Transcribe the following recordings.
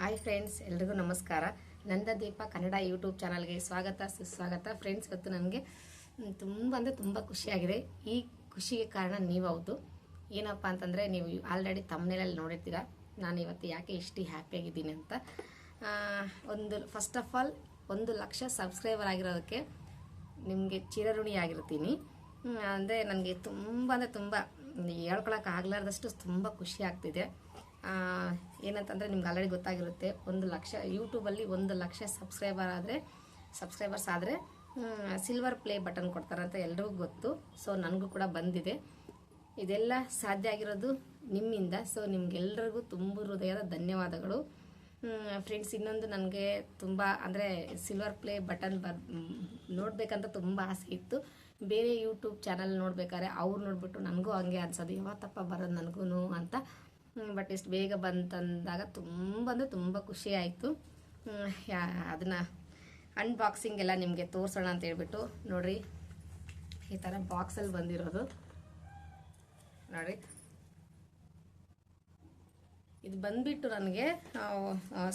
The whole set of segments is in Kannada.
ಹಾಯ್ ಫ್ರೆಂಡ್ಸ್ ಎಲ್ರಿಗೂ ನಮಸ್ಕಾರ. ನಂದದೀಪ ಕನ್ನಡ ಯೂಟ್ಯೂಬ್ ಚಾನಲ್ಗೆ ಸ್ವಾಗತ, ಸುಸ್ವಾಗತ. ಫ್ರೆಂಡ್ಸ್ ಇವತ್ತು ನನಗೆ ತುಂಬ ಅಂದರೆ ತುಂಬ ಖುಷಿಯಾಗಿದೆ ಈ ಖುಷಿಗೆ ಕಾರಣ ನೀವು ಹೌದು ಏನಪ್ಪ ಅಂತಂದರೆ, ನೀವು ಆಲ್ರೆಡಿ ತಮ್ಮನೇಲಲ್ಲಿ ನೋಡಿರ್ತೀರ. ನಾನು ಇವತ್ತು ಯಾಕೆ ಇಷ್ಟು ಹ್ಯಾಪಿಯಾಗಿದ್ದೀನಿ ಅಂತ. ಒಂದು ಫಸ್ಟ್ ಆಫ್ ಆಲ್ ಒಂದು ಲಕ್ಷ ಸಬ್ಸ್ಕ್ರೈಬರ್ ಆಗಿರೋದಕ್ಕೆ ನಿಮಗೆ ಚಿರಋಣಿ ಆಗಿರ್ತೀನಿ. ಅಂದರೆ ನನಗೆ ತುಂಬ ಅಂದರೆ ತುಂಬ ಹೇಳ್ಕೊಳಕ್ಕೆ ಆಗ್ಲಾರ್ದಷ್ಟು ತುಂಬ ಖುಷಿ ಆಗ್ತಿದೆ. ಏನಂತಂದರೆ ನಿಮ್ಗೆ ಆಲ್ರೆಡಿ ಗೊತ್ತಾಗಿರುತ್ತೆ, ಒಂದು ಲಕ್ಷ ಯೂಟ್ಯೂಬಲ್ಲಿ ಒಂದು ಲಕ್ಷ ಸಬ್ಸ್ಕ್ರೈಬರ್ ಆದರೆ ಸಬ್ಸ್ಕ್ರೈಬರ್ಸ್ ಆದರೆ ಸಿಲ್ವರ್ ಪ್ಲೇ ಬಟನ್ ಕೊಡ್ತಾರಂತ ಎಲ್ರಿಗೂ ಗೊತ್ತು. ಸೊ ನನಗೂ ಕೂಡ ಬಂದಿದೆ. ಇದೆಲ್ಲ ಸಾಧ್ಯ ಆಗಿರೋದು ನಿಮ್ಮಿಂದ. ಸೊ ನಿಮ್ಗೆಲ್ರಿಗೂ ತುಂಬ ಹೃದಯದ ಧನ್ಯವಾದಗಳು. ಫ್ರೆಂಡ್ಸ್ ಇನ್ನೊಂದು ನನಗೆ ತುಂಬ, ಅಂದರೆ ಸಿಲ್ವರ್ ಪ್ಲೇ ಬಟನ್ ಬರ್ ನೋಡಬೇಕಂತ ತುಂಬ ಆಸೆ ಇತ್ತು. ಬೇರೆ ಯೂಟ್ಯೂಬ್ ಚಾನಲ್ ನೋಡ್ಬೇಕಾದ್ರೆ ಅವ್ರು ನೋಡಿಬಿಟ್ಟು ನನಗೂ ಹಂಗೆ ಅನ್ಸೋದು, ಯಾವತ್ತಪ್ಪ ಬರೋದು ನನಗೂ ಅಂತ. ಬಟ್ ಇಷ್ಟು ಬೇಗ ಬಂತಂದಾಗ ತುಂಬ ಅಂದರೆ ತುಂಬ ಖುಷಿ ಆಯಿತು. ಅದನ್ನು ಅನ್ಬಾಕ್ಸಿಂಗ್ ಎಲ್ಲ ನಿಮಗೆ ತೋರಿಸೋಣ ಅಂತ ಹೇಳ್ಬಿಟ್ಟು, ನೋಡ್ರಿ, ಈ ಥರ ಬಾಕ್ಸಲ್ಲಿ ಬಂದಿರೋದು. ನೋಡಿ ಇದು ಬಂದ್ಬಿಟ್ಟು ನನಗೆ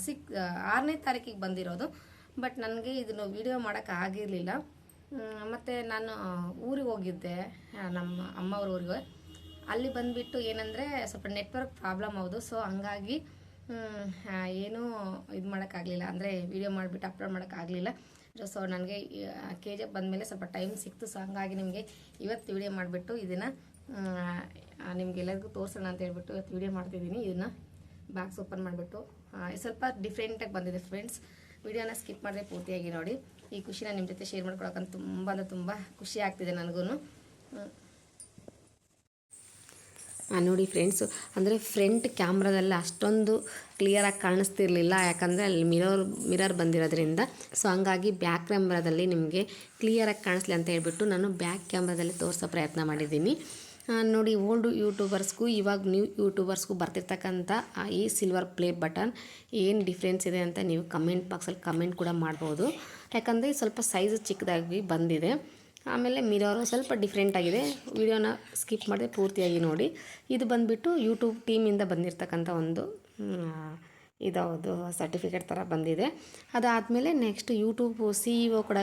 ಸಿಕ್ ಆರನೇ ತಾರೀಕಿಗೆ ಬಂದಿರೋದು. ಬಟ್ ನನಗೆ ಇದನ್ನು ವಿಡಿಯೋ ಮಾಡೋಕ್ಕೆ ಆಗಿರಲಿಲ್ಲ. ಮತ್ತು ನಾನು ಊರಿಗೆ ಹೋಗಿದ್ದೆ ನಮ್ಮ ಅಮ್ಮವ್ರ ಊರಿಗೆ. ಅಲ್ಲಿ ಬಂದುಬಿಟ್ಟು ಏನಂದರೆ ಸ್ವಲ್ಪ ನೆಟ್ವರ್ಕ್ ಪ್ರಾಬ್ಲಮ್ ಹೌದು. ಸೊ ಹಂಗಾಗಿ ಏನೂ ಇದು ಮಾಡೋಕ್ಕಾಗಲಿಲ್ಲ. ಅಂದರೆ ವಿಡಿಯೋ ಮಾಡಿಬಿಟ್ಟು ಅಪ್ಲೋಡ್ ಮಾಡೋಕ್ಕಾಗಲಿಲ್ಲ. ಸೊ ನನಗೆ ಕೆ ಜಿ ಎಫ್ ಬಂದಮೇಲೆ ಸ್ವಲ್ಪ ಟೈಮ್ ಸಿಕ್ತು. ಸೊ ಹಂಗಾಗಿ ನಿಮಗೆ ಇವತ್ತು ವಿಡಿಯೋ ಮಾಡಿಬಿಟ್ಟು ಇದನ್ನು ನಿಮಗೆಲ್ಲರಿಗೂ ತೋರಿಸೋಣ ಅಂತ ಹೇಳ್ಬಿಟ್ಟು ಇವತ್ತು ವಿಡಿಯೋ ಮಾಡ್ತಿದ್ದೀನಿ. ಇದನ್ನು ಬಾಕ್ಸ್ ಓಪನ್ ಮಾಡಿಬಿಟ್ಟು ಸ್ವಲ್ಪ ಡಿಫ್ರೆಂಟಾಗಿ ಬಂದಿದೆ ಫ್ರೆಂಡ್ಸ್ ವಿಡಿಯೋನ ಸ್ಕಿಪ್ ಮಾಡಿದ್ರೆ ಪೂರ್ತಿಯಾಗಿ ನೋಡಿ. ಈ ಖುಷಿನ ನಿಮ್ಮ ಜೊತೆ ಶೇರ್ ಮಾಡ್ಕೊಳಕ್ಕಂತ ತುಂಬ ಅಂದರೆ ತುಂಬ ಖುಷಿ ಆಗ್ತಿದೆ ನನಗೂ ನೋಡಿ ಫ್ರೆಂಡ್ಸು ಅಂದರೆ ಫ್ರಂಟ್ ಕ್ಯಾಮ್ರಾದಲ್ಲಿ ಅಷ್ಟೊಂದು ಕ್ಲಿಯರಾಗಿ ಕಾಣಿಸ್ತಿರ್ಲಿಲ್ಲ. ಯಾಕಂದರೆ ಅಲ್ಲಿ ಮಿರರ್ ಮಿರರ್ ಬಂದಿರೋದ್ರಿಂದ. ಸೊ ಹಂಗಾಗಿ ಬ್ಯಾಕ್ ಕ್ಯಾಮ್ರಾದಲ್ಲಿ ನಿಮಗೆ ಕ್ಲಿಯರಾಗಿ ಕಾಣಿಸ್ಲಿ ಅಂತ ಹೇಳ್ಬಿಟ್ಟು ನಾನು ಬ್ಯಾಕ್ ಕ್ಯಾಮ್ರಾದಲ್ಲಿ ತೋರಿಸೋ ಪ್ರಯತ್ನ ಮಾಡಿದ್ದೀನಿ. ನೋಡಿ ಓಲ್ಡ್ ಯೂಟ್ಯೂಬರ್ಸ್ಗೂ ಇವಾಗ ನ್ಯೂ ಯೂಟ್ಯೂಬರ್ಸ್ಗೂ ಬರ್ತಿರ್ತಕ್ಕಂಥ ಈ ಸಿಲ್ವರ್ ಪ್ಲೇ ಬಟನ್ ಏನು ಡಿಫ್ರೆನ್ಸ್ ಇದೆ ಅಂತ ನೀವು ಕಮೆಂಟ್ ಬಾಕ್ಸಲ್ಲಿ ಕಮೆಂಟ್ ಕೂಡ ಮಾಡ್ಬೋದು. ಯಾಕಂದರೆ ಸ್ವಲ್ಪ ಸೈಜ್ ಚಿಕ್ಕದಾಗಿ ಬಂದಿದೆ. ಆಮೇಲೆ ಮಿರೋರ್ ಸ್ವಲ್ಪ ಡಿಫ್ರೆಂಟ್ ಆಗಿದೆ. ವಿಡಿಯೋನ ಸ್ಕಿಪ್ ಮಾಡಿದೆ ಪೂರ್ತಿಯಾಗಿ ನೋಡಿ. ಇದು ಬಂದುಬಿಟ್ಟು ಯೂಟ್ಯೂಬ್ ಟೀಮಿಂದ ಬಂದಿರತಕ್ಕಂಥ ಒಂದು ಇದಾವುದು ಸರ್ಟಿಫಿಕೇಟ್ ಥರ ಬಂದಿದೆ. ಅದಾದಮೇಲೆ next YouTube C E O ಕೂಡ,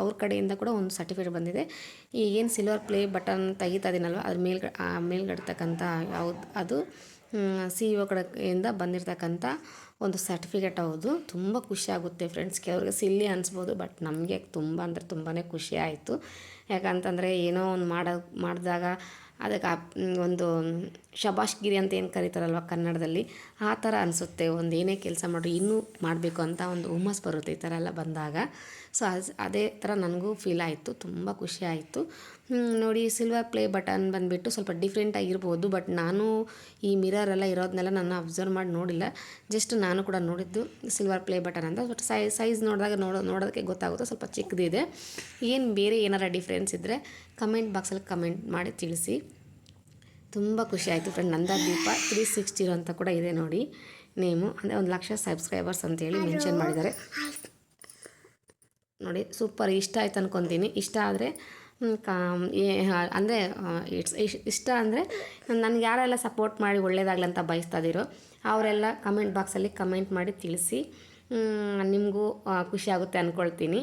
ಅವ್ರ ಕಡೆಯಿಂದ ಕೂಡ ಒಂದು ಸರ್ಟಿಫಿಕೇಟ್ ಬಂದಿದೆ. ಈಗೇನು ಸಿಲ್ವರ್ ಪ್ಲೇ ಬಟನ್ ತೆಗಿತಾ ಇದೀನಲ್ವ? ಅದ್ರ ಮೇಲ್ಗಡೆ ಮೇಲ್ಗಡ್ತಕ್ಕಂಥ ಯಾವ್ದು, ಅದು ಸಿ ಇ ಒ ಕಡೆಯಿಂದ ಬಂದಿರತಕ್ಕಂಥ ಒಂದು ಸರ್ಟಿಫಿಕೇಟ್ ಹೌದು. ತುಂಬ ಖುಷಿ ಆಗುತ್ತೆ ಫ್ರೆಂಡ್ಸ್ ಕೆಲವ್ರಿಗೆ ಸಿಲ್ಲಿ ಅನಿಸ್ಬೋದು ಬಟ್ ನಮಗೆ ತುಂಬ ಅಂದರೆ ತುಂಬಾ ಖುಷಿ ಆಯಿತು. ಯಾಕಂತಂದರೆ ಏನೋ ಒಂದು ಮಾಡೋ, ಮಾಡಿದಾಗ ಅದಕ್ಕೆ ಒಂದು ಶಬಾಷ್ಗಿರಿ ಅಂತ ಏನು ಕರೀತಾರಲ್ವ ಕನ್ನಡದಲ್ಲಿ, ಆ ಥರ ಅನಿಸುತ್ತೆ. ಒಂದು ಏನೇ ಕೆಲಸ ಮಾಡಿ ಇನ್ನೂ ಮಾಡಬೇಕು ಅಂತ ಒಂದು ಹುಮ್ಮಸ್ ಬರುತ್ತೆ ಈ ಥರ ಎಲ್ಲ ಬಂದಾಗ. ಸೊ ಅದು ಥರ ನನಗೂ ಫೀಲ್ ಆಯಿತು, ತುಂಬ ಖುಷಿ ಆಯಿತು. ನೋಡಿ ಸಿಲ್ವರ್ ಪ್ಲೇ ಬಟನ್ ಬಂದುಬಿಟ್ಟು ಸ್ವಲ್ಪ ಡಿಫ್ರೆಂಟ್ ಆಗಿರ್ಬೋದು ಬಟ್ ನಾನು ಈ ಮಿರರ್ ಎಲ್ಲ ಇರೋದನ್ನೆಲ್ಲ ನಾನು ಅಬ್ಸರ್ವ್ ಮಾಡಿ ನೋಡಿಲ್ಲ. ಜಸ್ಟ್ ನಾನು ಕೂಡ ನೋಡಿದ್ದು ಸಿಲ್ವರ್ ಪ್ಲೇ ಬಟನ್ ಅಂತ. ಬಟ್ ಸೈ ಸೈಜ್ ನೋಡಿದಾಗ ನೋಡೋ, ನೋಡೋದಕ್ಕೆ ಗೊತ್ತಾಗುತ್ತೆ, ಸ್ವಲ್ಪ ಚಿಕ್ಕದಿದೆ. ಏನು ಬೇರೆ ಏನಾರ ಡಿಫ್ರೆನ್ಸ್ ಇದ್ದರೆ ಕಮೆಂಟ್ ಬಾಕ್ಸಲ್ಲಿ ಕಮೆಂಟ್ ಮಾಡಿ ತಿಳಿಸಿ. ತುಂಬ ಖುಷಿ ಆಯಿತು friend Nanda Deepa three sixty ಅಂತ ಕೂಡ ಇದೆ ನೋಡಿ. ನೇಮು ಅಂದರೆ ಒಂದು ಲಕ್ಷ ಸಬ್ಸ್ಕ್ರೈಬರ್ಸ್ ಅಂತೇಳಿ ಮೆನ್ಷನ್ ಮಾಡಿದ್ದಾರೆ. ನೋಡಿ ಸೂಪರ್ ಇಷ್ಟ ಆಯ್ತು ಅನ್ಕೊತೀನಿ. ಇಷ್ಟ ಆದರೆ ಕಾ ಅಂದರೆ ಇಟ್ಸ್ ಇಷ್ಟ ಅಂದರೆ ನನಗೆ ಯಾರೆಲ್ಲ ಸಪೋರ್ಟ್ ಮಾಡಿ ಒಳ್ಳೇದಾಗಲಿ ಅಂತ ಬಯಸ್ತಾ ಇದ್ದೀರೋ ಅವರೆಲ್ಲ ಕಮೆಂಟ್ ಬಾಕ್ಸಲ್ಲಿ ಕಮೆಂಟ್ ಮಾಡಿ ತಿಳಿಸಿ ನಿಮಗೂ ಖುಷಿ ಆಗುತ್ತೆ ಅಂದ್ಕೊಳ್ತೀನಿ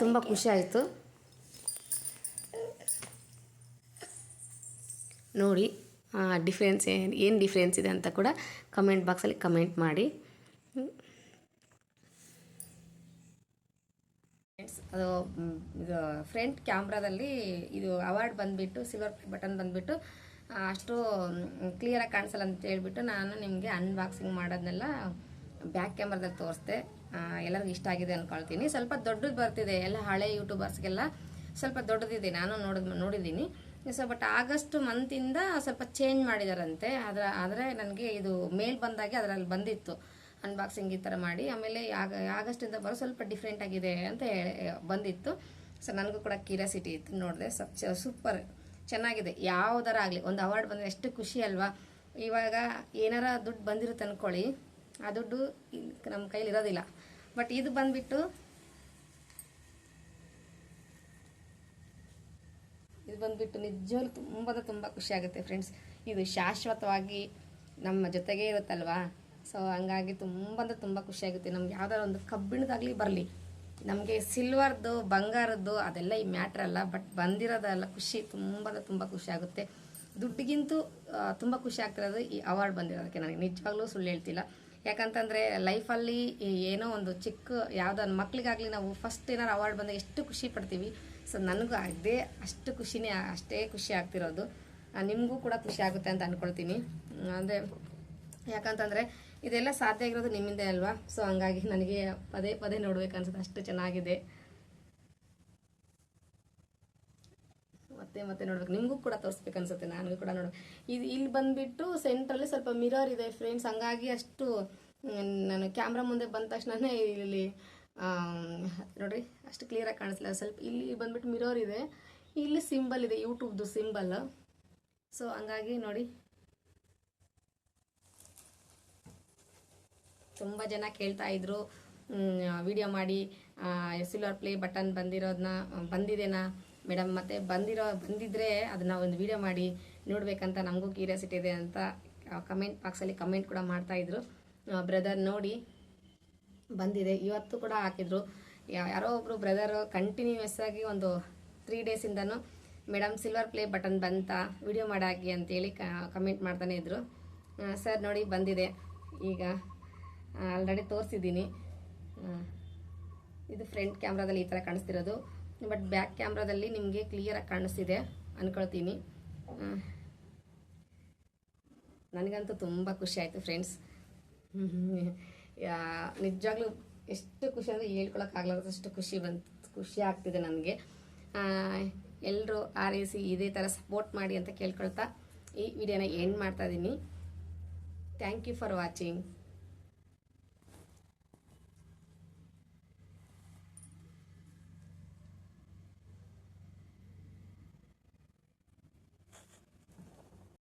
ತುಂಬ ಖುಷಿ ಆಯಿತು. ನೋಡಿ ಡಿಫ್ರೆನ್ಸ್ ಏನು ಏನು ಡಿಫ್ರೆನ್ಸ್ ಇದೆ ಅಂತ ಕೂಡ ಕಮೆಂಟ್ ಬಾಕ್ಸಲ್ಲಿ ಕಮೆಂಟ್ ಮಾಡಿ. ಅದು ಇದು ಫ್ರಂಟ್ ಕ್ಯಾಮ್ರಾದಲ್ಲಿ ಇದು ಅವಾರ್ಡ್ ಬಂದುಬಿಟ್ಟು ಸಿಲ್ವರ್ ಬಟನ್ ಬಂದುಬಿಟ್ಟು ಅಷ್ಟು ಕ್ಲಿಯರಾಗಿ ಕಾಣಿಸಲ್ಲ ಅಂತ ಹೇಳಿಬಿಟ್ಟು ನಾನು ನಿಮಗೆ ಅನ್ಬಾಕ್ಸಿಂಗ್ ಮಾಡೋದನ್ನೆಲ್ಲ ಬ್ಯಾಕ್ ಕ್ಯಾಮ್ರಾದಲ್ಲಿ ತೋರಿಸ್ದೆ. ಎಲ್ಲರಿಗೂ ಇಷ್ಟ ಆಗಿದೆ ಅಂದ್ಕೊಳ್ತೀನಿ ಸ್ವಲ್ಪ ದೊಡ್ಡದು ಬರ್ತಿದೆ. ಎಲ್ಲ ಹಳೆ ಯೂಟ್ಯೂಬರ್ಸ್ಗೆಲ್ಲ ಸ್ವಲ್ಪ ದೊಡ್ಡದಿದೆ. ನಾನು ನೋಡಿದ್, ನೋಡಿದ್ದೀನಿ. ಸೊ ಬಟ್ ಆಗಸ್ಟ್ ಮಂತಿಂದ ಸ್ವಲ್ಪ ಚೇಂಜ್ ಮಾಡಿದಾರಂತೆ. ಅದರ ಆದರೆ ನನಗೆ ಇದು ಮೇಲ್ ಬಂದಾಗೆ ಅದರಲ್ಲಿ ಬಂದಿತ್ತು. ಅನ್ಬಾಕ್ಸಿಂಗ್ ಈ ಥರ ಮಾಡಿ, ಆಮೇಲೆ ಆಗ, ಆಗಸ್ಟಿಂದ ಬರೋ ಸ್ವಲ್ಪ ಡಿಫ್ರೆಂಟ್ ಆಗಿದೆ ಅಂತ ಹೇಳಿ, ಬಂದಿತ್ತು. ಸೊ ನನಗೂ ಕೂಡ ಕ್ಯೂರಿಯಾಸಿಟಿ ಇತ್ತು, ನೋಡಿದೆ ಸಪ್ ಸೂಪರ್ ಚೆನ್ನಾಗಿದೆ. ಯಾವ್ದಾರ ಆಗಲಿ, ಒಂದು ಅವಾರ್ಡ್ ಬಂದರೆ ಎಷ್ಟು ಖುಷಿ ಅಲ್ವಾ? ಇವಾಗ ಏನಾರ ದುಡ್ಡು ಬಂದಿರುತ್ತೆ ಅಂದ್ಕೊಳ್ಳಿ ಆ ದುಡ್ಡು ನಮ್ಮ ಕೈಲಿ ಇರೋದಿಲ್ಲ. ಬಟ್ ಇದು ಬಂದುಬಿಟ್ಟು, ಇದು ಬಂದ್ಬಿಟ್ಟು ನಿಜವಾಗ್ಲೂ ತುಂಬ ತುಂಬ ಖುಷಿ ಆಗುತ್ತೆ ಫ್ರೆಂಡ್ಸ್ ಇದು ಶಾಶ್ವತವಾಗಿ ನಮ್ಮ ಜೊತೆಗೇ ಇರುತ್ತಲ್ವಾ? ಸೊ ಹಂಗಾಗಿ ತುಂಬ ಅಂದರೆ ತುಂಬ ಖುಷಿಯಾಗುತ್ತೆ ನಮ್ಗೆ ಯಾವ್ದಾದ್ರು ಒಂದು ಕಬ್ಬಿಣದಾಗಲಿ ಬರಲಿ. ನಮಗೆ ಸಿಲ್ವರ್ದು ಬಂಗಾರದ್ದು ಅದೆಲ್ಲ ಈ ಮ್ಯಾಟ್ರ್ ಅಲ್ಲ. ಬಟ್ ಬಂದಿರೋದೆಲ್ಲ ಖುಷಿ, ತುಂಬ ಅಂದರೆ ತುಂಬ ಖುಷಿ ಆಗುತ್ತೆ. ದುಡ್ಡಿಗಿಂತೂ ತುಂಬ ಖುಷಿ ಆಗ್ತಿರೋದು ಈ ಅವಾರ್ಡ್ ಬಂದಿರೋದಕ್ಕೆ ನನಗೆ. ನಿಜವಾಗ್ಲೂ ಸುಳ್ಳು ಹೇಳ್ತಿಲ್ಲ. ಯಾಕಂತಂದರೆ ಲೈಫಲ್ಲಿ ಏನೋ ಒಂದು ಚಿಕ್ಕ ಯಾವುದೋ ಮಕ್ಳಿಗಾಗಲಿ ನಾವು ಫಸ್ಟ್ ಏನಾರು ಅವಾರ್ಡ್ ಬಂದಾಗ ಎಷ್ಟು ಖುಷಿ ಪಡ್ತೀವಿ. ಸೊ ನನಗೂ ಅದೇ ಅಷ್ಟು ಖುಷಿನೇ, ಅಷ್ಟೇ ಖುಷಿ ಆಗ್ತಿರೋದು. ನಿಮಗೂ ಕೂಡ ಖುಷಿ ಆಗುತ್ತೆ ಅಂತ ಅಂದ್ಕೊಳ್ತೀನಿ ಅಂದರೆ ಯಾಕಂತಂದರೆ ಇದೆಲ್ಲ ಸಾಧ್ಯ ಆಗಿರೋದು ನಿಮ್ಮಿಂದೇ ಅಲ್ವಾ? ಸೊ ಹಂಗಾಗಿ ನನಗೆ ಪದೇ ಪದೇ ನೋಡ್ಬೇಕು ಅನ್ಸುತ್ತೆ, ಅಷ್ಟು ಚೆನ್ನಾಗಿದೆ. ಮತ್ತೆ ಮತ್ತೆ ನೋಡ್ಬೇಕು. ನಿಮಗೂ ಕೂಡ ತೋರಿಸ್ಬೇಕು ಅನ್ಸುತ್ತೆ, ನನಗೂ ಕೂಡ ನೋಡ್ಬೇಕು. ಇದು ಇಲ್ಲಿ ಬಂದ್ಬಿಟ್ಟು ಸೆಂಟ್ರಲ್ಲಿ ಸ್ವಲ್ಪ ಮಿರರ್ ಇದೆ ಫ್ರೆಂಡ್ಸ್ ಹಂಗಾಗಿ ಅಷ್ಟು ನಾನು ಕ್ಯಾಮ್ರಾ ಮುಂದೆ ಬಂದ ತಕ್ಷಣನೇ ಇಲ್ಲಿ ನೋಡಿರಿ, ಅಷ್ಟು ಕ್ಲಿಯರಾಗಿ ಕಾಣಿಸ್ಲಿಲ್ಲ. ಸ್ವಲ್ಪ ಇಲ್ಲಿ ಬಂದ್ಬಿಟ್ಟು ಮಿರೋರ್ ಇದೆ. ಇಲ್ಲಿ ಸಿಂಬಲ್ ಇದೆ ಯೂಟ್ಯೂಬ್ದು ಸಿಂಬಲ್ ಸೊ ಹಂಗಾಗಿ ನೋಡಿ ತುಂಬ ಜನ ಕೇಳ್ತಾ ಇದ್ರು. ವಿಡಿಯೋ ಮಾಡಿ ಸಿಲ್ವರ್ ಪ್ಲೇ ಬಟನ್ ಬಂದಿರೋದನ್ನ ಬಂದಿದೆನಾ? ಮೇಡಮ್ ಮತ್ತೆ ಬಂದಿರೋ, ಬಂದಿದ್ರೆ ಅದನ್ನ ಒಂದು ವಿಡಿಯೋ ಮಾಡಿ ನೋಡ್ಬೇಕಂತ ನಮಗೂ ಕ್ಯೂರಿಯಾಸಿಟಿ ಇದೆ ಅಂತ ಕಮೆಂಟ್ ಬಾಕ್ಸಲ್ಲಿ ಕಮೆಂಟ್ ಕೂಡ ಮಾಡ್ತಾ ಇದ್ರು. ಬ್ರದರ್ ನೋಡಿ ಬಂದಿದೆ. ಇವತ್ತು ಕೂಡ ಹಾಕಿದ್ರು. ಯಾರೋ ಒಬ್ರು ಬ್ರದರ್ ಕಂಟಿನ್ಯೂಯಸ್ ಆಗಿ ಒಂದು ತ್ರೀ ಡೇಸಿಂದನೂ ಮೇಡಮ್ ಸಿಲ್ವರ್ ಪ್ಲೇ ಬಟನ್ ಬಂತ ವಿಡಿಯೋ ಮಾಡಾಕಿ ಅಂತೇಳಿ ಕಮೆಂಟ್ ಮಾಡ್ತಾನೆ ಇದ್ರು. ಸರ್ ನೋಡಿ ಬಂದಿದೆ. ಈಗ ಆಲ್ರೆಡಿ ತೋರಿಸಿದ್ದೀನಿ. ಇದು ಫ್ರಂಟ್ ಕ್ಯಾಮ್ರಾದಲ್ಲಿ ಈ ಥರ ಕಾಣಿಸ್ತಿರೋದು. ಬಟ್ ಬ್ಯಾಕ್ ಕ್ಯಾಮ್ರಾದಲ್ಲಿ ನಿಮಗೆ ಕ್ಲಿಯರಾಗಿ ಕಾಣಿಸ್ತಿದೆ ಅಂದ್ಕೊಳ್ತೀನಿ ನನಗಂತೂ ತುಂಬ ಖುಷಿ ಆಯಿತು ಫ್ರೆಂಡ್ಸ್ ನಿಜವಾಗ್ಲೂ ಎಷ್ಟು ಖುಷಿ ಅಂದರೆ ಹೇಳ್ಕೊಳಕ್ಕಾಗಲಾರದಷ್ಟು ಖುಷಿ ಬಂತು, ಖುಷಿ ಆಗ್ತಿದೆ ನನಗೆ. ಎಲ್ಲರೂ ಆರೈಸಿ ಇದೇ ಥರ ಸಪೋರ್ಟ್ ಮಾಡಿ ಅಂತ ಕೇಳ್ಕೊಳ್ತಾ ಈ ವಿಡಿಯೋನ ಎಂಡ್ ಮಾಡ್ತಾ ಇದ್ದೀನಿ ಥ್ಯಾಂಕ್ ಯು ಫಾರ್ ವಾಚಿಂಗ್